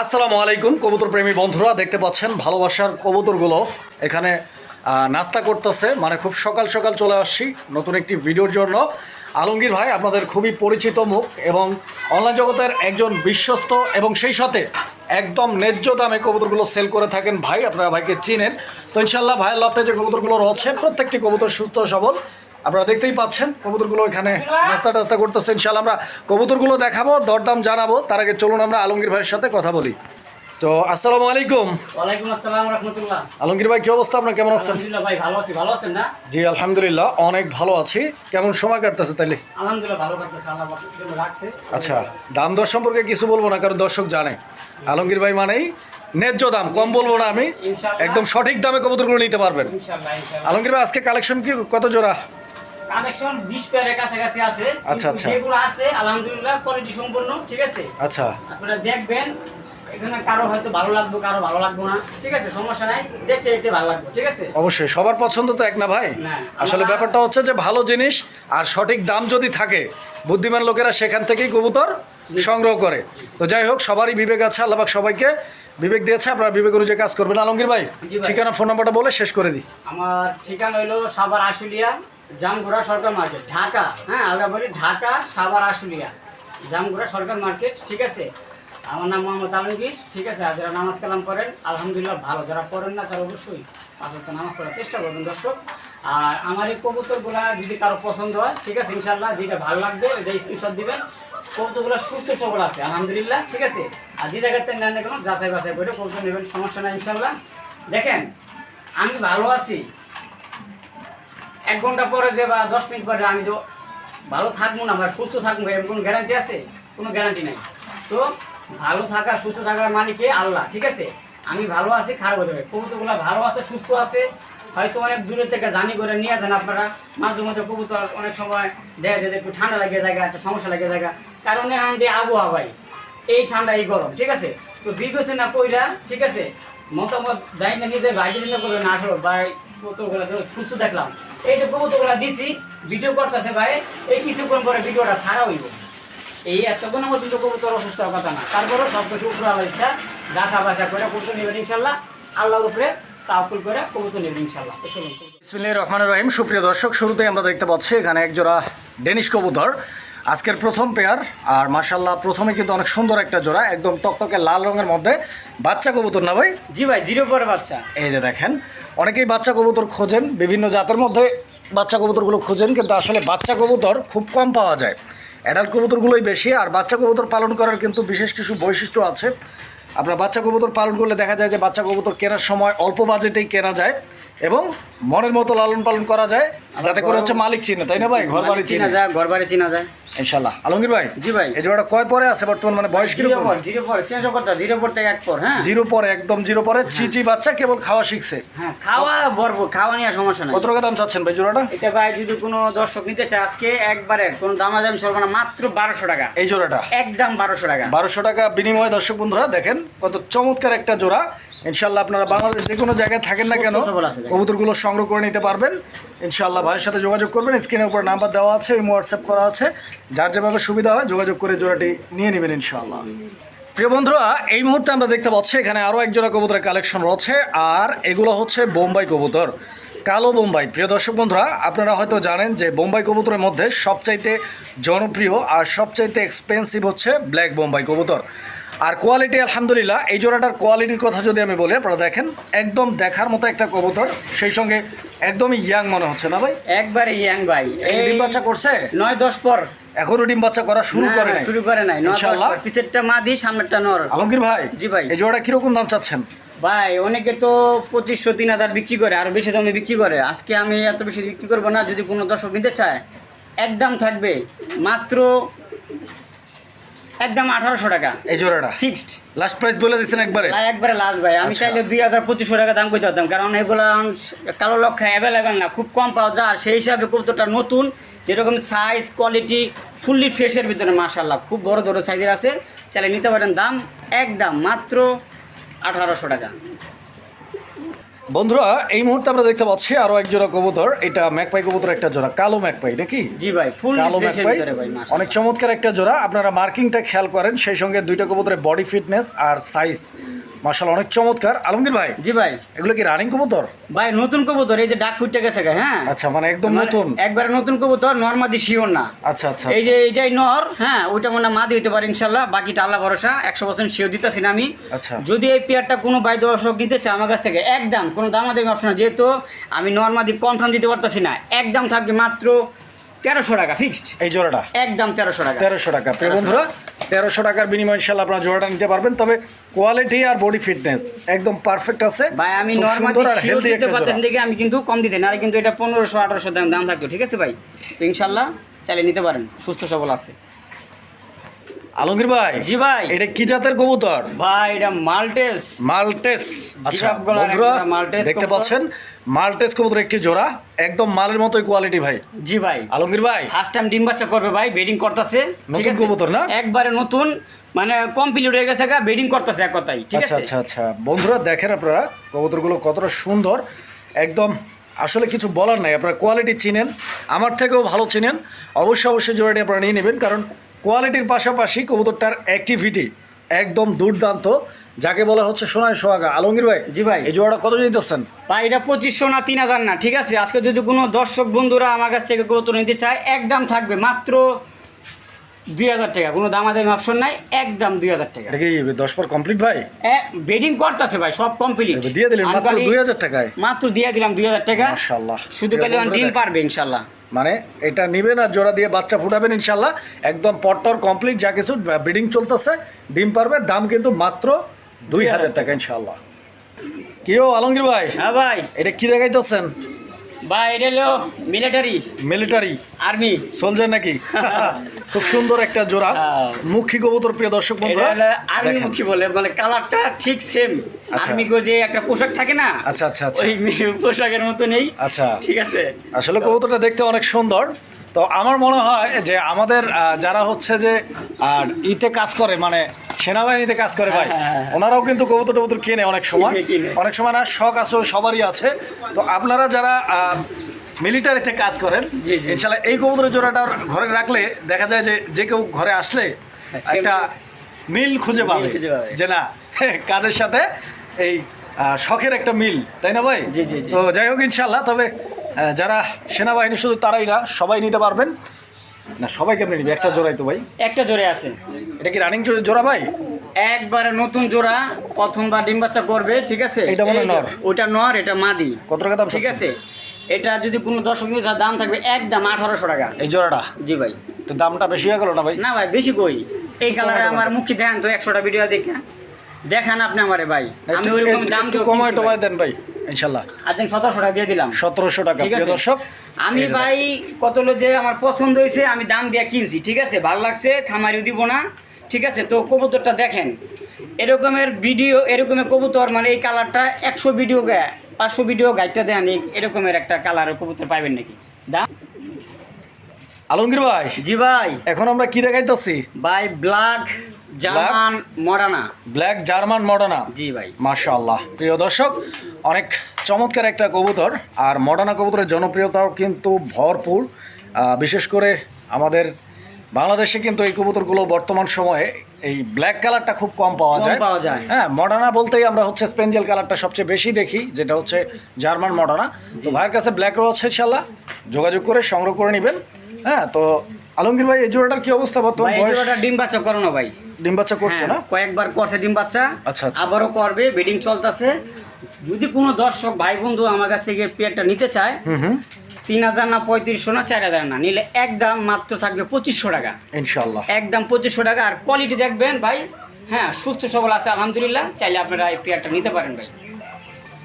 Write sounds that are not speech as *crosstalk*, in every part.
আসসালামু আলাইকুম, কবুতর প্রেমী বন্ধুরা, দেখতে পাচ্ছেন ভালোবাসার কবুতরগুলো এখানে নাস্তা করতেছে। মানে খুব সকাল সকাল চলে আসছি নতুন একটি ভিডিওর জন্য। আলমগীর ভাই, আপনাদের খুবই পরিচিত মুখ এবং অনলাইন জগতের একজন বিশ্বস্ত এবং সেই সাথে একদম ন্যায্য দামে কবুতরগুলো সেল করে থাকেন ভাই। আপনারা ভাইকে চিনেন। তো ইনশাল্লাহ ভাইয়ের লপটে যে কবুতরগুলো রয়েছে, প্রত্যেকটি কবুতর সুস্থ সবল। আপনারা দেখতেই পাচ্ছেন কবুতরগুলো এখানে নাস্তা টাস্তা করতেছে। ইনশাল্লাহ আমরা কবুতরগুলো দেখাবো দরদাম জানাব। তার আগে চলুন আমরা আলমগীর ভাইয়ের সাথে কথা বলি। তো আসসালামু আলাইকুম। ওয়ালাইকুম আসসালাম রহমতুল্লাহ। আলমগীর ভাই কি অবস্থা? আপনার কেমন আছেন? আলহামদুলিল্লাহ ভাই ভালো আছি। ভালো আছেন না? জি আলহামদুলিল্লাহ অনেক ভালো আছি। কেমন সময় কাটতেছে তাইলে? আলহামদুলিল্লাহ ভালো কাটতেছে। আল্লাহ রাখছে। আচ্ছা দাম দর সম্পর্কে কিছু বলব না কারণ দর্শক জানে। আলমগীর ভাই মানেই ন্যায্য দাম কম বলব না আমি। একদম সঠিক দামে কবুতরগুলো নিতে পারবেন। ইনশাআল্লাহ ইনশাআল্লাহ। আলমগীর ভাই আজকে কালেকশন কি কত জোড়া? কানেকশন 20 পেয়ারের কাছাকাছি আছে। আচ্ছা, আচ্ছা। যেগুলো আছে আলহামদুলিল্লাহ কোয়ালিটি সম্পূর্ণ ঠিক আছে? আচ্ছা। আপনারা দেখবেন এখানে কারও হয়তো ভালো লাগবে কারও ভালো লাগবে না ঠিক আছে? সমস্যা নাই দেখতে দেখতে ভালো লাগবে ঠিক আছে? অবশ্যই সবার পছন্দ তো এক না ভাই? আসলে ব্যাপারটা হচ্ছে যে ভালো জিনিস আর সঠিক দাম যদি থাকে বুদ্ধিমান লোকেরা সেখান থেকেই কবুতর সংগ্রহ করে। তো যাই হোক সবারই বিবেক আছে আল্লাহবাক সবাইকে বিবেক দিয়েছে আপনারা বিবেক অনুযায়ী কাজ করবেন। আলমগীর ভাই ঠিকানা ফোন নাম্বারটা বলে শেষ করে দিই। আমার ঠিকানা হইল সাভার আশুলিয়া জামগুড়া সরকার মার্কেট, ঢাকা হ্যাঁ আমরা বলি ঢাকা, সাভার, আশুলিয়া। জামগুড়া সরকার মার্কেট, ঠিক আছে? আমার নাম মোহাম্মদ আলমগীর, ঠিক আছে? আর যারা নামাজ কালাম করেন আলহামদুলিল্লাহ ভালো। যারা পড়েন না, তারা অবশ্যই পাঁচ ওয়াক্ত নামাজ পড়ার চেষ্টা করবেন, দর্শক। আর আমার এই কবুতরগুলা যদি কারও পছন্দ হয়, ঠিক আছে? ইনশাল্লাহ যেটা ভালো লাগবে, এটা স্ক্রিনশট দিবেন। কবুতরগুলো সুস্থ সবল আছে, আলহামদুলিল্লাহ, ঠিক আছে? আর যে জায়গাতে নেন না যাচাই বাছাই করে কবুতর নেবেন, সমস্যা নাই ইনশাল্লাহ দেখেন, আমি ভালো আছি। এক ঘণ্টা পরে যে বা দশ মিনিট পরে আমি তো ভালো থাকব না বা সুস্থ থাকব এর কোনো গ্যারান্টি আছে? কোনো গ্যারান্টি নাই। তো ভালো থাকা, সুস্থ থাকার মানে কি? আল্লাহ, ঠিক আছে? আমি ভালো আছি, খারাপ হতে পারে। কবুতরগুলো ভালো আছে, সুস্থ আছে। হয়তো অনেক দূরের থেকে জানি করে নিয়ে যান আপনারা। মাঝে মধ্যে কবুতর অনেক সময় দেখা যায় যে একটু ঠান্ডা লাগে জায়গা একটা সমস্যা লাগে জায়গা কারণে এখন যে আবহাওয়াই এই ঠান্ডা, এই গরম, ঠিক আছে? তো বিবেচনা কইরা, ঠিক আছে? মতামত যাই না নিজের বাইরে চিন্তা করবে না আসো, ভাই কতগুলো সুস্থ দেখলাম। এই যে কবুতরগুলো দিছি, ভিডিও করতেছে ভাই, এই কিছুক্ষণ পরে ভিডিওটা ছাড়া হইব। এই এতক্ষণ মধ্যে তো কবুতর অসুস্থ কথা না। তারপরে সব কিছু উপরে আলো ইচ্ছা, গাছা বাছা করে কবুতর নেবেন ইনশাল্লাহ। আল্লাহর উপরে তাওকুল করে রহমানির রহিম। সুপ্রিয় দর্শক, শুরুতেই আমরা দেখতে পাচ্ছি এখানে একজোড়া ডেনিশ কবুতর। আজকের প্রথম পেয়ার আর মাশাল্লাহ প্রথমে কিন্তু অনেক সুন্দর একটা জোড়া একদম টকটকে লাল রঙের মধ্যে। বাচ্চা কবুতর না ভাই? জি ভাই জিরো পরে বাচ্চা। এই যে দেখেন অনেকেই বাচ্চা কবুতর খোঁজেন বিভিন্ন জাতের মধ্যে বাচ্চা কবুতরগুলো খোঁজেন কিন্তু আসলে বাচ্চা কবুতর খুব কম পাওয়া যায়। অ্যাডাল্ট কবুতরগুলোই বেশি আর বাচ্চা কবুতর পালন করার কিন্তু বিশেষ কিছু বৈশিষ্ট্য আছে। আপনার বাচ্চা কবুতর পালন করলে দেখা যায় যে বাচ্চা কবুতর কেনার সময় অল্প বাজেটেই কেনা যায় এবং মনের মতো লালন পালন করা যায় যাতে করে হচ্ছে মালিক চিনে তাই না ভাই? ঘর বাড়ি চিনে চিনা। যায় ঘর বাড়ি চিনা যায়। ইনশাল্লাহ আলমগীর ভাই জি ভাই। এই জোড়াটা কয় পরে আছে বর্তমান? মানে বয়স কীরকম? জিরো পর চেঞ্জ করতে জিরো পর থেকে এক পর হ্যাঁ? জিরো পরে একদম জিরো পরে চিচি বাচ্চা কেবল খাওয়া শিখছে। হ্যাঁ খাওয়া ভরপুর খাওয়া নিয়ে সমস্যা নাই। কত টাকা দাম চাচ্ছেন ভাই জোড়াটা? এটা ভাই যদি কোনো দর্শক নিতে চায় আজকে একবারে কোনো দামাদামি চলবে না মাত্র বারোশো টাকা। এই জোড়াটা? একদম বারোশো টাকা। বারোশো টাকা বিনিময়ে দর্শক বন্ধুরা দেখেন কত চমৎকার একটা জোড়া। ইনশাল্লাহ আপনারা বাংলাদেশ যে কোনো জায়গায় থাকেন না কেন। কবুতরগুলো সংগ্রহ করে নিতে পারবেন। ইনশাল্লাহ ভাইয়ের সাথে যোগাযোগ করবেন স্ক্রিনের উপর নাম্বার দেওয়া আছে এবং হোয়াটসঅ্যাপ করা আছে। যার যেভাবে সুবিধা হয় যোগাযোগ করে জোড়াটি নিয়ে নেবেন ইনশাল্লাহ প্রিয় বন্ধুরা এই মুহূর্তে আমরা দেখতে পাচ্ছি এখানে আরও একজোড়া কবুতরের কালেকশন রয়েছে আর এগুলো হচ্ছে বোম্বাই কবুতর কালো বোম্বাই। প্রিয় দর্শক বন্ধুরা আপনারা হয়তো জানেন যে বোম্বাই কবুতরের মধ্যে সবচাইতে জনপ্রিয় আর সবচাইতে এক্সপেন্সিভ হচ্ছে ব্ল্যাক বোম্বাই কবুতর। আর কোয়ালিটি আলহামদুলিল্লাহ এই জোড়াটার কোয়ালিটির কথা যদি আমি বলি আপনারা দেখেন একদম দেখার মতো একটা কবুতর সেই সঙ্গে একদমই ইয়াং মনে হচ্ছে না ভাই? একবারে ইয়াং ভাই। এই ডিম বাচ্চা করছে? নয় দশ পর। এখনও ডিম বাচ্চা করা শুরু করে নাই। শুরু করে নাই পর। পিছেরটা মাদি সামনেরটা নর। আলমগীর ভাই জি ভাই। এই জোড়াটা কীরকম দাম চাচ্ছেন? ভাই অনেকে তো পঁচিশশো তিন হাজার বিক্রি করে আর বেশি দামে বিক্রি করে। আজকে আমি এত বেশি বিক্রি করব না যদি কোনো দর্শক নিতে চায় একদম থাকবে। মাত্র একদম আঠারোশো টাকা। এই জোড়াটা? ফিক্সড লাস্ট প্রাইস বলে দিচ্ছেন একবারে? একবারে লাস্ট ভাই। আমি আচ্ছা। চাইলে দুই হাজার পঁচিশশো টাকা দাম করতে পারতাম কারণ এগুলো কালো লক্ষ্যে অ্যাভেলেবেল না খুব কম পাওয়া যায়। আর সেই হিসাবে কবুতরটা নতুন যেরকম সাইজ কোয়ালিটি ফুললি ফ্রেশের ভিতরে মাশাল্লাহ খুব বড় বড় সাইজের আছে। চাইলে নিতে পারেন দাম একদম মাত্র আঠারোশো টাকা। বন্ধুরা এই মুহূর্তে আমরা দেখতে পাচ্ছি আরও এক জোড়া কবুতর। এটা ম্যাকপাই কবুতর একটা জোড়া কালো ম্যাকপাই নাকি? জি ভাই ফুল কালো ম্যাকপাই। অনেক চমৎকার একটা জোড়া। আপনারা মার্কিংটা খেয়াল করেন সেই সঙ্গে দুইটা কবুতরের বডি ফিটনেস আর সাইজ মার্শাল অনেক চমৎকার। আলমগীর ভাই জি ভাই। এগুলো কি রানিং কবুতর? ভাই নতুন কবুতর এই যে ডাক ফুটে গেছে হ্যাঁ? আচ্ছা মানে একদম নতুন? একবারে নতুন কবুতর নর্মাদি শিওর না। আচ্ছা আচ্ছা এই যে এইটাই নর হ্যাঁ ওইটা মনে মাদি হইতে পারে ইনশাল্লাহ বাকিটা আল্লাহ ভরসা একশো পার্সেন্ট শিওর দিতেছি না আমি। আচ্ছা। যদি এই পেয়ারটা কোনো বাই দর্শক নিতে চায় আমার কাছ থেকে একদম কোনো দামাদামি অপশন না যেহেতু আমি নর্মাদি কনফার্ম দিতে পারতেছি না একদম থাকবে মাত্র তেরোশো টাকা ফিক্সড এই জোড়াটা? একদম তেরোশো টাকা। তেরোশো টাকা। বন্ধুরা তেরোশো টাকার বিনিময়ে ইনশাল্লাহ আপনার জোড়াটা নিতে পারবেন। তবে কোয়ালিটি আর বডি ফিটনেস একদম পারফেক্ট আছে। ভাই আমি নর্মাল আর হেলদি একটা জোড়া। আমি কিন্তু কম দিতে নাহলে কিন্তু এটা পনেরোশো আঠারোশো দাম দাম থাকতো। ঠিক আছে ভাই? তো ইনশাল্লাহ চালিয়ে নিতে পারেন সুস্থ সবল আছে। আলমগীর ভাই জি ভাই। এটা কি জাতের কবুতর? ভাই এটা মাল্টেস। মাল্টেস। আচ্ছা বন্ধুরা মাল্টেস দেখতে পাচ্ছেন মাল্টেস কবুতর একটি জোড়া একদম মালের মতোই কোয়ালিটি ভাই। জি ভাই। আলমগীর ভাই। ফার্স্ট টাইম ডিম বাচ্চা করবে ভাই বেডিং করতেছে। নতুন কবুতর না? একবারে নতুন মানে কমপ্লিট হয়ে গেছে বেডিং করতেছে এক কথাই ঠিক আচ্ছা আছে? আচ্ছা আচ্ছা। বন্ধুরা দেখেন আপনারা কবুতরগুলো কতটা সুন্দর। একদম আসলে কিছু বলার নাই আপনারা কোয়ালিটি চিনেন আমার থেকেও ভালো চিনেন। অবশ্যই অবশ্যই জোড়াটি আপনারা নিয়ে নেবেন কারণ কোয়ালিটির পাশাপাশি কবুতরটার অ্যাক্টিভিটি একদম দুর্দান্ত। যাকে বলা হচ্ছে সোনায় সোহাগা। আলমগীর ভাই জি ভাই। এই জোড়াটা কত দিতেছেন ভাই এটা পঁচিশশো না তিন হাজার না ঠিক আছে? আজকে যদি কোনো দর্শক বন্ধুরা আমার কাছ থেকে কবুতর নিতে চায় একদম থাকবে মাত্র দুই হাজার টাকা। কোনো দামাদামি অপশন নাই একদম দুই হাজার টাকা। কি দশ পর কমপ্লিট ভাই? বেডিং করতেছে ভাই সব কমপ্লিট দিয়ে দিলেন মাত্র দুই হাজার টাকায়। মাত্র দিয়ে দিলাম দুই হাজার টাকা। মাশাল্লাহ শুধু খালি দেখেন। পারবে ইনশাল্লাহ মানে এটা নিবেন আর জোড়া দিয়ে বাচ্চা ফুটাবেন ইনশাল্লাহ। একদম পরপর কমপ্লিট যা কিছু ব্রিডিং চলতেছে ডিম পারবে দাম কিন্তু মাত্র দুই হাজার টাকা ইনশাল্লাহ। কেউ আলমগীর ভাই? হ্যাঁ ভাই। এটা কি দেখাইতেছেন? ভাই এটা হলো মিলিটারি মিলিটারি আর্মি সোলজার নাকি? *laughs* খুব সুন্দর একটা জোড়া। হ্যাঁ। মুখী কবুতর প্রিয় দর্শক বন্ধুরা। আর্মি মুখী বলে মানে কালারটা ঠিক সেম। আর্মি গো যে একটা পোশাক থাকে না আচ্ছা আচ্ছা আচ্ছা। ওই *laughs* পোশাকের মতো নেই আচ্ছা। ঠিক আছে? আসলে কবুতরটা দেখতে অনেক সুন্দর। তো আমার মনে হয় যে আমাদের যারা হচ্ছে যে আর ইতে কাজ করে মানে সেনাবাহিনীতে কাজ করে ভাই হ্যাঁ, হ্যাঁ, হ্যাঁ। ওনারাও কিন্তু কবুতর টবুতর কেনে অনেক সময়। অনেক সময় না শখ আসলে সবারই আছে তো আপনারা যারা মিলিটারিতে কাজ করেন। ইনশাল্লাহ এই কবুতরের জোড়াটা ঘরে রাখলে দেখা যায় যে যে কেউ ঘরে আসলে একটা মিল খুঁজে পাবে যে না *laughs* কাজের সাথে এই শখের একটা মিল তাই না ভাই। তো যাই হোক ইনশাল্লাহ তবে যারা সেনাবাহিনী শুধু তারাই না সবাই নিতে পারবেন। না সবাই কেমনি নিবে? একটা জোড়াই তো ভাই। একটা জোরে আছে। এটা কি রানিং জোড়া ভাই? একবারে নতুন জোড়া প্রথমবার ডিম বাচ্চা করবে ঠিক আছে? এটা মনে নর। ওটা নর এটা মাদি। কত টাকা দাম ঠিক আছে? এটা যদি কোনো দর্শক যার দাম থাকবে একদম আঠারোশো টাকা। এই জোড়াটা? জি ভাই। তো দামটা বেশি হয়ে গেল না ভাই? না ভাই বেশি কই? এই কালারে আমার মুখে দেখান তো একশোটা ভিডিও দেখে। দেখান আপনি আমারে ভাই। আমি ওইরকম দাম একটু কমায় টমায় দেন ভাই ইনশাল্লাহ। আজ সতেরোশো টাকা দিয়ে দিলাম। সতেরোশো টাকা প্রিয় দর্শক। আমি ভাই কত যে আমার পছন্দ হয়েছে আমি দাম দিয়ে কিনছি ঠিক আছে? ভালো লাগছে খামারিও দিব না ঠিক আছে? তো কবুতরটা দেখেন এরকমের ভিডিও এরকমের কবুতর মানে এই কালারটা একশো ভিডিও গায়ে পাঁচশো ভিডিও গাইডটা দেন এরকমের একটা কালারের কবুতর পাইবেন নাকি? দাম? আলমগীর ভাই জি ভাই। এখন আমরা কি দেখাইতেছি? ভাই black German Modena black German Modena জি ভাই। মাশাআল্লাহ। প্রিয় দর্শক অনেক চমৎকার একটা কবুতর আর মডার্না কবুতরের জনপ্রিয়তাও কিন্তু ভরপুর। বিশেষ করে আমাদের বাংলাদেশে কিন্তু এই কবুতরগুলো বর্তমান সময়ে এই ব্ল্যাক কালারটা খুব কম পাওয়া যায়। পাওয়া যায়। হ্যাঁ মডার্না বলতেই আমরা হচ্ছে স্পেঞ্জেল কালারটা সবচেয়ে বেশি দেখি যেটা হচ্ছে জার্মান মডার্না। তো ভাইয়ের কাছে ব্ল্যাক রয়েছে ইনশাল্লাহ যোগাযোগ করে সংগ্রহ করে নেবেন। হ্যাঁ তো আলমগীর ভাই এই জোড়াটার কি অবস্থা বর্তমান ডিম বাচ্চা করো না ভাই। ডিম বাচ্চা করছে না? হ্যাঁ, কয়েকবার করছে ডিম বাচ্চা। আচ্ছা, আচ্ছা। আবারও করবে বেডিং চলতেছে। যদি কোনো দর্শক ভাই বন্ধু আমার কাছ থেকে পেয়ারটা নিতে চায় তিন হাজার না পঁয়ত্রিশশো না চার হাজার না নিলে একদম মাত্র থাকবে পঁচিশশো টাকা। ইনশাল্লাহ একদম পঁচিশশো টাকা আর কোয়ালিটি দেখবেন ভাই হ্যাঁ সুস্থ সবল আছে আলহামদুলিল্লাহ চাইলে আপনারা এই পেয়ারটা নিতে পারেন ভাই।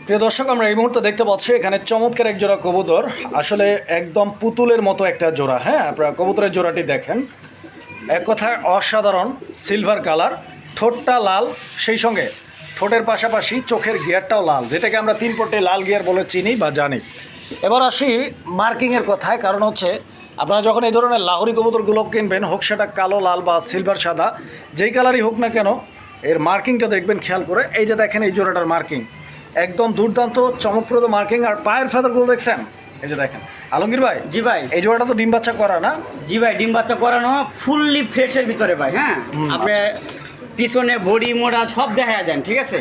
প্রিয় দর্শক আমরা এই মুহূর্তে দেখতে পাচ্ছি এখানে চমৎকার এক জোড়া কবুতর। আসলে একদম পুতুলের মতো একটা জোড়া হ্যাঁ আপনারা কবুতরের জোড়াটি দেখেন। এক কথায় অসাধারণ সিলভার কালার ঠোঁটটা লাল, সেই সঙ্গে ঠোঁটের পাশাপাশি চোখের গিয়ারটাও লাল, যেটাকে আমরা তিন পটে লাল গিয়ার বলে চিনি বা জানি। এবার আসি মার্কিংয়ের কথায়, কারণ হচ্ছে আপনারা যখন এই ধরনের লাহরি কবুতরগুলো কিনবেন, হোক সেটা কালো, লাল বা সিলভার সাদা, যেই কালারই হোক না কেন, এর মার্কিংটা দেখবেন, খেয়াল করে। এই যে দেখেন, এই জোড়াটার মার্কিং। একদম দুর্দান্ত, চমকপ্রদ মার্কিং। আর পায়ের ফেদারগুলো দেখছেন? এই যে দেখেন। আলমগীর ভাই জি ভাই। এই জোড়াটা তো ডিম বাচ্চা করা না? জি ভাই ডিম বাচ্চা করানো ফুললি ফ্রেশের ভিতরে ভাই হ্যাঁ? আপনি পিছনে বডি মোড়া সব দেখা দেন ঠিক আছে?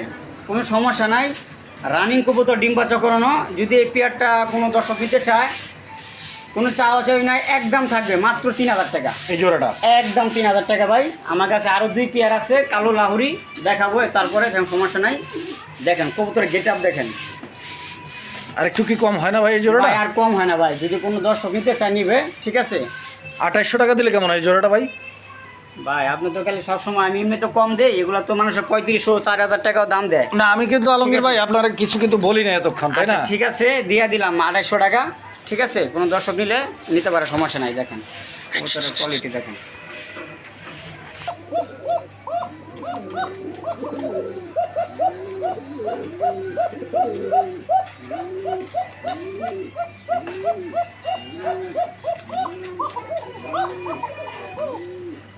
কোনো সমস্যা নাই। রানিং কবুতর ডিম বাচ্চা করানো। যদি এই পেয়ারটা কোনো দর্শক নিতে চায় কোনো চাওয়া চাই নাই একদম থাকবে মাত্র তিন হাজার টাকা। এই জোড়াটা? একদম তিন হাজার টাকা ভাই। আমার কাছে আরও দুই পেয়ার আছে কালো লাহুরি দেখাবো তারপরে সমস্যা নাই। দেখেন কবুতরের গেট আপ দেখেন। আর একটু কি কম হয় না ভাই এই জোড়াটা? আর কম হয় না ভাই যদি কোনো দর্শক নিতে চায় নিবে ঠিক আছে? আঠাইশশো টাকা দিলে কেমন হয় জোড়াটা ভাই? ভাই আপনি তো খালি সবসময় আমি এমনি তো কম দেই এগুলো তো মানুষের পঁয়ত্রিশশো চার হাজার টাকাও দাম দেয়। না আমি কিন্তু আলমগীর ভাই আপনারা কিছু কিন্তু বলি না এতক্ষণ তাই না? আচ্ছা, ঠিক আছে দিয়ে দিলাম আড়াইশো টাকা ঠিক আছে? কোনো দর্শক নিলে নিতে পারে সমস্যা নাই দেখেন। কোয়ালিটি দেখেন।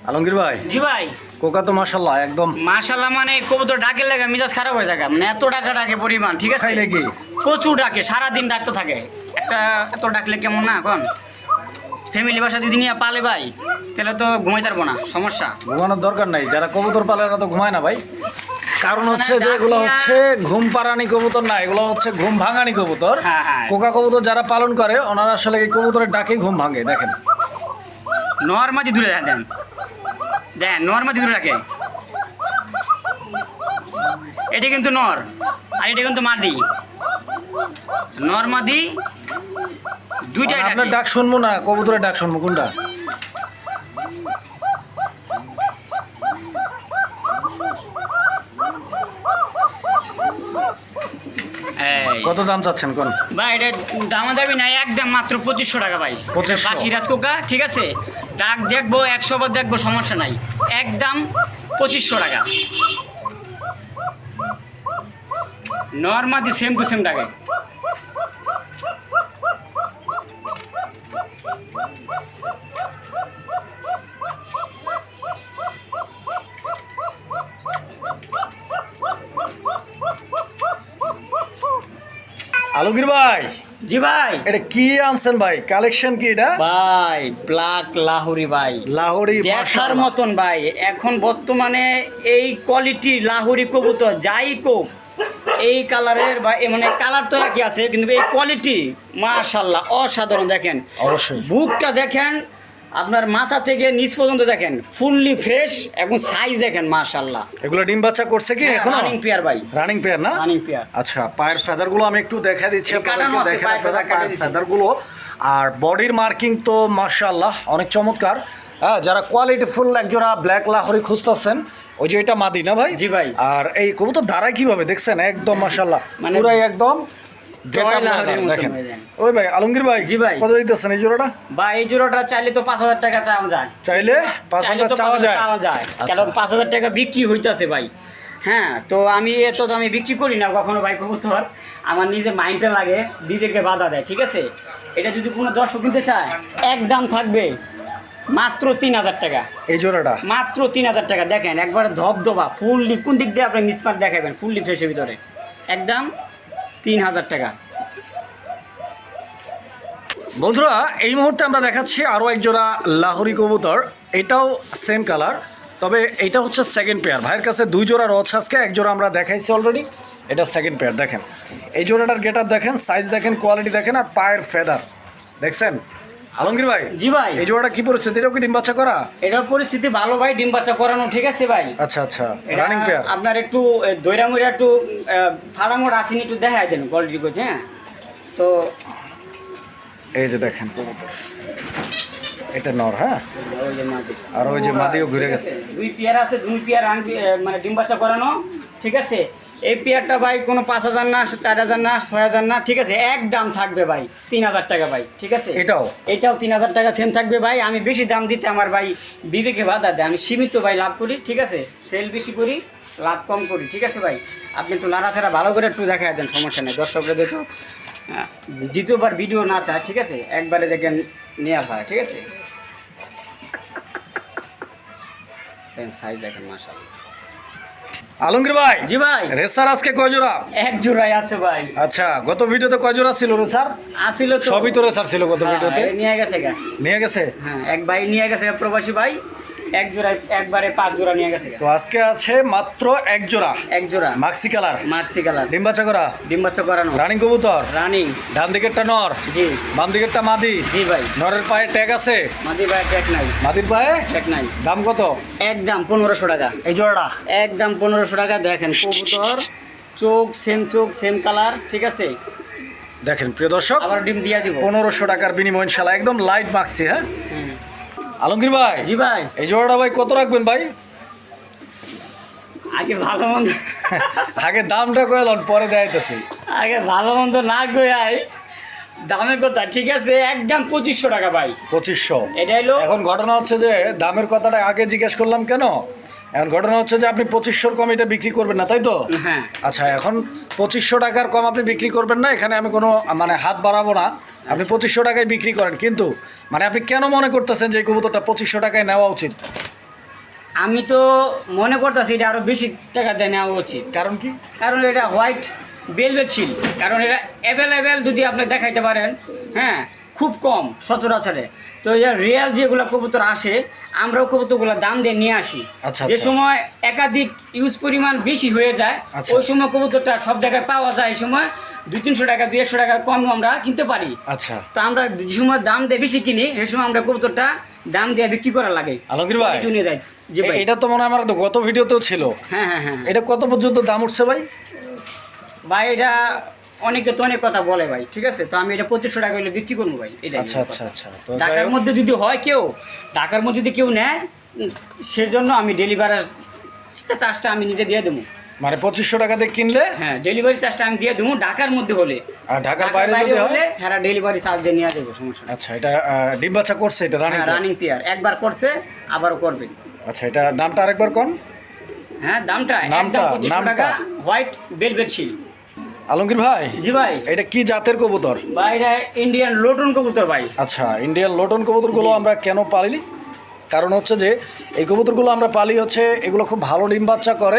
আলমগীর ভাই জি ভাই। কোকা তো মাসাল্লাহ একদম। মাশাল্লাহ মানে কবুতর ডাকের লাগে মিজাজ খারাপ হয়ে যায় মানে এত ডাকা ডাকে পরিমাণ ঠিক আছে? নাকি? প্রচুর ডাকে সারাদিন ডাকতে থাকে। একটা এত ডাকলে কেমন না এখন ফ্যামিলি বাসা দিদি নিয়ে পালে ভাই তাহলে তো ঘুমাইতে পারব না সমস্যা। ঘুমানোর দরকার নাই যারা কবুতর পালে এরা তো ঘুমায় না ভাই। কারণ হচ্ছে যে এগুলো হচ্ছে ঘুম পাড়ানি কবুতর না এগুলো হচ্ছে ঘুম ভাঙানি কবুতর। হ্যাঁ, হ্যাঁ। কোকা কবুতর যারা পালন করে ওনারা আসলে এই কবুতরের ডাকেই ঘুম ভাঙে দেখেন। নর্মাদি দূরে দেন দেন। নর্মাদি দূরে ডাকে এটা কিন্তু নর আর এটা কিন্তু মাদি। নর্মাদি দুইটাই আর আপনার ডাক শুনব না কবুতরের ডাক শুনব কোনটা? কত দাম চাচ্ছেন কোন? ভাই এটা দামা দাবি নাই একদম মাত্র পঁচিশশো টাকা ভাই। 2500 বাসি রাজকোকা ঠিক আছে? ডাক দেখব একশো বার দেখব সমস্যা নাই। একদম পঁচিশশো টাকা। নর্মাদি সেম টু সেম টাকা আলমগীর ভাই। জি ভাই। এটা কি আনছেন ভাই? কালেকশন কি এটা? ভাই ব্ল্যাক লাহোরি ভাই। লাহোরি দেখার মতন ভাই এখন বর্তমানে এই কোয়ালিটি লাহোরি কবুতর যাই কোক এই কালারের বা মানে কালার তো একই আছে কিন্তু এই কোয়ালিটি মাশাল্লাহ অসাধারণ দেখেন। অবশ্যই। বুকটা দেখেন আপনার মাথা থেকে নিচ পর্যন্ত দেখেন ফুললি ফ্রেশ এবং সাইজ দেখেন মাশাল্লাহ এগুলো ডিম বাচ্চা করছে কি এখন? রানিং পেয়ার ভাই। রানিং পেয়ার না? রানিং পেয়ার আচ্ছা পায়ের ফেদারগুলো আমি একটু দেখা দিচ্ছি আপনাদেরকে দেখেন পায়ের feather আপনারা কেটে পায়ের দিছি। ফেদারগুলো আর বডির মার্কিং তো মাশাআল্লাহ অনেক চমৎকার। হ্যাঁ যারা কোয়ালিটি ফুল একজোড়া ব্ল্যাক লাহরি খুঁজতেছেন ওই যে এটা মাদি না ভাই? জি ভাই। আর এই কবুতর দাঁড়ায় কীভাবে দেখছেন? একদম মাশাআল্লাহ। মানে পুরাই একদম get up লাহোরির মতন দেখেন। ওই ভাই আলমগীর ভাই জি ভাই। কত দিতেছেন এই জোড়াটা? বা এই জোড়াটা চাইলে তো পাঁচ হাজার টাকা চাওয়া যায়। চাইলে পাঁচ হাজার চাওয়া যায়। চাওয়া যায়। আচ্ছা। কারণ পাঁচ হাজার টাকা বিক্রি হইতাছে ভাই। হ্যাঁ তো আমি এত দামে বিক্রি করি না কখনো ভাই কবুতর। আমার নিজে মাইন্ডটা লাগে বিবেকে বাধা দেয় ঠিক আছে? এটা যদি কোনো দর্শক কিনতে চায় এক দাম থাকবে মাত্র তিন হাজার টাকা। এই জোড়াটা? মাত্র তিন হাজার টাকা। দেখেন একবারে ধবধবা ফুললি কোন দিক দিয়ে আপনি মিসমার্ক দেখাবেন ফুললি ফ্রেশের ভিতরে। একদম তিন হাজার টাকা। বন্ধুরা, এই মুহূর্তে আমরা দেখাচ্ছি আরও একজোড়া লাহরি কবুতর। এটাও সেম কালার তবে এটা হচ্ছে সেকেন্ড পেয়ার ভাইয়ের কাছে দুই জোড়া রয়েছে আজকে, এক জোড়া আমরা দেখাইছি অলরেডি এটা সেকেন্ড পেয়ার দেখেন, এই জোড়াটার গেট দেখেন সাইজ দেখেন কোয়ালিটি দেখেন, আর পায়ের ফেদার দেখছেন? আলমগীর ভাই জি ভাই। এই জোড়াটা কি পরিস্থিতি? এটাও কি ডিম বাচ্চা করা? এটার পরিস্থিতি ভালো ভাই ডিম বাচ্চা করানো ঠিক আছে ভাই? আচ্ছা আচ্ছা এটা রানিং পেয়ার আপনার একটু দৈরা মুড়া একটু ফাড়ামোড় আসেনি একটু দেখাই দেন কোয়ালিটি করছে হ্যাঁ? তো এই যে দেখেন কবুতর এটা নর হ্যাঁ? ওই যে মাদি। আর ওই যে মাদিও ঘুরে গেছে। দুই পেয়ার আছে দুই পেয়ার আংটি মানে ডিম বাচ্চা করানো ঠিক আছে? এই পেয়ারটা ভাই কোনো পাঁচ হাজার না চার হাজার না ছয় হাজার না ঠিক আছে এক দাম থাকবে ভাই তিন হাজার টাকা ভাই ঠিক আছে? এটাও? এটাও তিন হাজার টাকা সেম থাকবে ভাই আমি বেশি দাম দিতে আমার ভাই বিবেকে বাধা দেয় আমি সীমিত ভাই লাভ করি ঠিক আছে? সেল বেশি করি লাভ কম করি ঠিক আছে ভাই? আপনি একটু লাড়াছাড়া ভালো করে একটু দেখা দেন সমস্যা নেই দর্শকরা দেখো দ্বিতীয়বার ভিডিও না চায় ঠিক আছে? একবারে দেখেন নেওয়া হয় ঠিক আছে? সাইজ দেখেন মাসাল আলমগীর ভাই জি ভাই। রেসার আজকে কয় জোড়া? এক জোড়াই আছে ভাই। আচ্ছা গত ভিডিওতে কয় জোড়া ছিল রেসার আসিল তো সবই তো রেসার ছিল গত হ্যাঁ, ভিডিওতে। নিয়ে গেছে নিয়ে গেছে? হ্যাঁ এক ভাই নিয়ে গেছে প্রবাসী ভাই। এক জোড়া একবারে পাঁচ জোড়া নিয়ে গেছে। তো আজকে আছে মাত্র এক জোড়া। এক জোড়া। মাক্সি কালার। মাক্সি কালার। ডিম বাচ্চা করা। ডিম বাচ্চা করানো। রানিং কবুতর। রানিং। ডান দিকেরটা নর। জি। বাম দিকেরটা মাদি। জি ভাই। নরের পায়ে ট্যাগ আছে। মাদি ভাই ট্যাক নাই। মাদির পায়ে ট্যাক নাই। দাম কত? একদম পনেরোশো টাকা। এই জোড়াটা? একদম পনেরোশো টাকা। দেখেন কবুতর চোখ সেম চোখ সেম কালার ঠিক আছে? দেখেন প্রিয় দর্শক আবার ডিম দিয়া দিব। পনেরোশো টাকার বিনিময় ইনশাল্লাহ। একদম লাইট মাখছি হ্যাঁ? হুম। আলমগীর ভাই জি ভাই। এই জোড়াটা ভাই কত রাখবেন ভাই? আগে ভালো মন্দ *laughs* আগে দামটা কয়েলন পরে দেখাইতেছি। আগে ভালো মন্দ না গয়াই দামের কথা ঠিক আছে একদম পঁচিশশো টাকা ভাই। পঁচিশশো। এটা হলো এখন ঘটনা হচ্ছে যে দামের কথাটা আগে জিজ্ঞেস করলাম কেন? এখন ঘটনা হচ্ছে যে আপনি পঁচিশশোর কম এটা বিক্রি করবেন না তাই তো? হ্যাঁ। আচ্ছা এখন পঁচিশশো টাকার কম আপনি বিক্রি করবেন না এখানে আমি কোনো মানে হাত বাড়াবো না। আপনি আচ্ছা। পঁচিশশো টাকায় বিক্রি করেন কিন্তু মানে আপনি কেন মনে করতেছেন যে এই কবুতরটা পঁচিশশো টাকায় নেওয়া উচিত আমি তো মনে করতেছি এটা আরও বেশি টাকা দিয়ে নেওয়া উচিত কারণ কি কারণ এটা হোয়াইট বেলভেট ছিল কারণ এটা অ্যাভেলেবেল যদি আপনি দেখাইতে পারেন হ্যাঁ খুব কম সচরাচরে তো এই রিয়াল যেগুলো কবুতর আসে আমরাও কবুতরগুলো দাম দিয়ে নিয়ে আসি আচ্ছা, যে আচ্ছা। সময় একাধিক ইউজ পরিমাণ বেশি হয়ে যায়। ওই সময় কবুতরটা সব জায়গায় পাওয়া যায় এই সময় দুই তিনশো টাকা দুই একশো টাকা কম আমরা কিনতে পারি। আচ্ছা। তো আমরা যে সময় দাম দিয়ে বেশি কিনি সে সময় আমরা কবুতরটা দাম দিয়ে বিক্রি করা লাগে। আলমগীর ভাই নিয়ে যায় জি ভাই। এটা তো মনে হয় আমার গত ভিডিওতেও ছিল। হ্যাঁ হ্যাঁ হ্যাঁ। এটা কত পর্যন্ত দাম উঠছে ভাই? ভাই এটা অনেকে তো অনেক কথা বলে ভাই ঠিক আছে? তো আমি এটা পঁচিশশো টাকা হলে বিক্রি করব ভাই এটা আচ্ছা আচ্ছা আচ্ছা। তো যাই ঢাকার মধ্যে যদি হয় কেউ ঢাকার মধ্যে যদি কেউ নেয় সেজন্য আমি ডেলিভারি চার্জটা আমি নিজে দিয়ে দেবো। মানে পঁচিশশো টাকাতে কিনলে? হ্যাঁ ডেলিভারি চার্জটা আমি দিয়ে দেবো ঢাকার মধ্যে হলে। আর ঢাকার বাইরে যদি হলে হ্যাঁ ডেলিভারি চার্জ দিয়ে নিয়ে দেবো সমস্যা আচ্ছা এটা ডিম বাচ্চা করছে এটা রানিং রানিং পেয়ার একবার করছে আবারও করবে। আচ্ছা এটা নামটা আরেকবার কোন? হ্যাঁ দামটা নামটা। টাকা হোয়াইট বেলভেট শিল আলমগীর ভাই? জি ভাই। এটা কি জাতের কবুতর? ভাই এটা ইন্ডিয়ান লোটন কবুতর ভাই। আচ্ছা ইন্ডিয়ান লোটন কবুতরগুলো আমরা কেন পালি কারণ হচ্ছে যে এই কবুতরগুলো আমরা পালি হচ্ছে এগুলো খুব ভালো ডিম বাচ্চা করে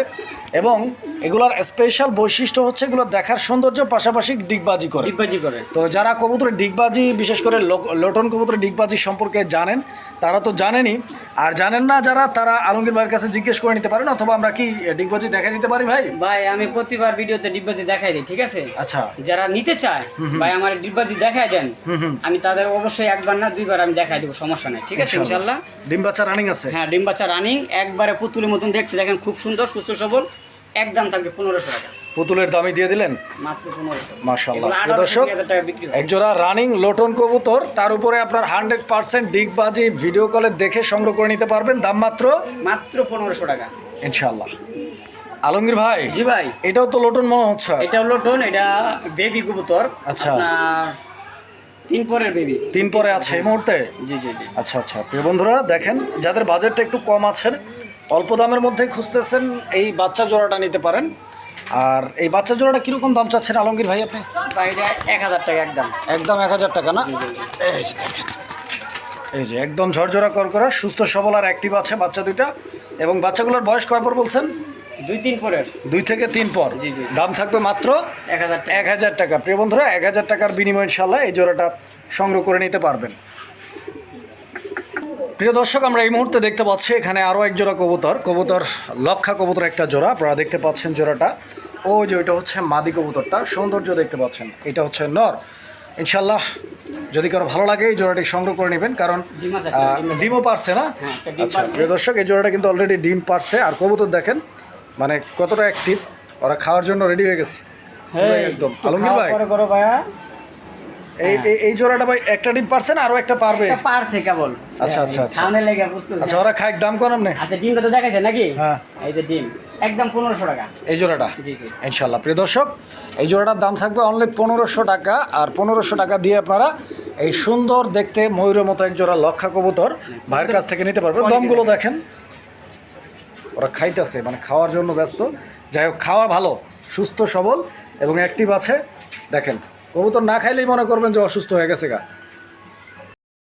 এবং এগুলোর স্পেশাল বৈশিষ্ট্য হচ্ছে এগুলো দেখার সৌন্দর্য পাশাপাশি ডিগবাজি করে। ডিব্বাজি করে। তো যারা কবুতরের ডিগবাজি বিশেষ করে লোটন কবুতরের ডিগবাজি সম্পর্কে জানেন তারা তো জানেনই। আর জানেন না যারা তারা আলমগীর ভাইয়ের কাছে জিজ্ঞেস করে নিতে পারেন অথবা আমরা কি ডিগবাজি দেখা দিতে পারি ভাই? ভাই আমি প্রতিবার ভিডিওতে ডিগবাজি দেখাই দিই ঠিক আছে? আচ্ছা। যারা নিতে চায় ভাই আমার ডিগবাজি দেখাই দেন। আমি তাদের অবশ্যই একবার না দুইবার আমি দেখাই দেবো সমস্যা নাই ঠিক আছে ইনশাল্লাহ। ডিম বাচ্চা রানিং আছে? হ্যাঁ ডিম বাচ্চা রানিং একবারে পুতুলের মতন দেখতে দেখেন খুব সুন্দর সুস্থ সবল। একদম থাকবে পনেরোশো টাকা। পুতুলের দামই দিয়ে দিলেন? মাত্র পনেরোশো। মাশাআল্লাহ। দর্শক, 18,000 টাকা একজোড়া রানিং লোটন কবুতর তার উপরে আপনার হান্ড্রেড পার্সেন্ট ডিগ ডিগবাজি ভিডিও কলে দেখে সংগ্রহ করে নিতে পারবেন। দাম মাত্র? মাত্র পনেরোশো টাকা। ইনশাল্লাহ আলমগীর ভাই জি ভাই। এটাও তো লোটন মনে হচ্ছে এটা হলো টোন এটা বেবি কবুতর। আচ্ছা। তিন পরের বেবি তিন পরে আছে এই মুহূর্তে? জি জি জি। আচ্ছা আচ্ছা। প্রিয় বন্ধুরা দেখেন যাদের বাজেটটা একটু কম আছে অল্প দামের মধ্যেই খুঁজতেছেন এই বাচ্চা জোড়াটা নিতে পারেন। আর এই বাচ্চা জোড়াটা কীরকম দাম চাচ্ছেন আলমগীর ভাই আপনি? এক হাজার টাকা একদম। একদম এক হাজার টাকা না? এই যে দেখেন। এই যে একদম ঝরঝরা করকরা সুস্থ সবল আর অ্যাক্টিভ আছে বাচ্চা দুইটা। এবং বাচ্চাগুলোর বয়স কয় পর বলছেন? দুই তিন পরের। দুই থেকে তিন পর। দাম থাকবে মাত্র এক হাজার টাকা। প্রিয় বন্ধুরা এক হাজার টাকার বিনিময় ইনশাল্লাহ এই জোড়াটা সংগ্রহ করে নিতে পারবেন। প্রিয় দর্শক আমরা এই মুহূর্তে দেখতে পাচ্ছি এখানে আরও এক জোড়া কবুতর। কবুতর লক্ষা কবুতর একটা জোড়া। আপনারা দেখতে পাচ্ছেন জোড়াটা। ও যে ওইটা হচ্ছে মাদি কবুতরটা। সৌন্দর্য দেখতে পাচ্ছেন। এটা হচ্ছে নর। ইনশাল্লাহ যদি কারও ভালো লাগে এই জোড়াটি সংগ্রহ করে নেবেন। কারণ ডিমও পারছে না? হ্যাঁ, আচ্ছা প্রিয় দর্শক এই জোড়াটা কিন্তু অলরেডি ডিম পারছে। আর কবুতর দেখেন মানে কতটা অ্যাক্টিভ ওরা খাওয়ার জন্য রেডি হয়ে গেছে। একদম। আলমগীর ভাই? ভাইয়া। এই এই- জোড়াটা ভাই একটা ডিম পারছে না আরও একটা পারবে? পারছে কেবল। আচ্ছা, আচ্ছা, আচ্ছা। সামনে লেগে বুঝতে আচ্ছা ওরা খায় দাম কম আচ্ছা ডিমটা তো দেখাচ্ছে নাকি? হ্যাঁ। এই যে ডিম একদম পনেরোশো টাকা। এই জোড়াটা? জি জি। ইনশাল্লাহ প্রিয় দর্শক এই জোড়াটার দাম থাকবে অনলি পনেরোশো টাকা। আর পনেরোশো টাকা দিয়ে আপনারা এই সুন্দর দেখতে ময়ূরের মতো এক জোড়া লক্ষা কবুতর ভাইয়ের কাছ থেকে নিতে পারবেন। দমগুলো দেখেন। ওরা খাইতেছে মানে খাওয়ার জন্য ব্যস্ত। যাই হোক, খাওয়া ভালো, সুস্থ সবল এবং অ্যাক্টিভ আছে। দেখেন, কবুতর না খাইলেই মনে করবেন যে অসুস্থ হয়ে গেছে গা।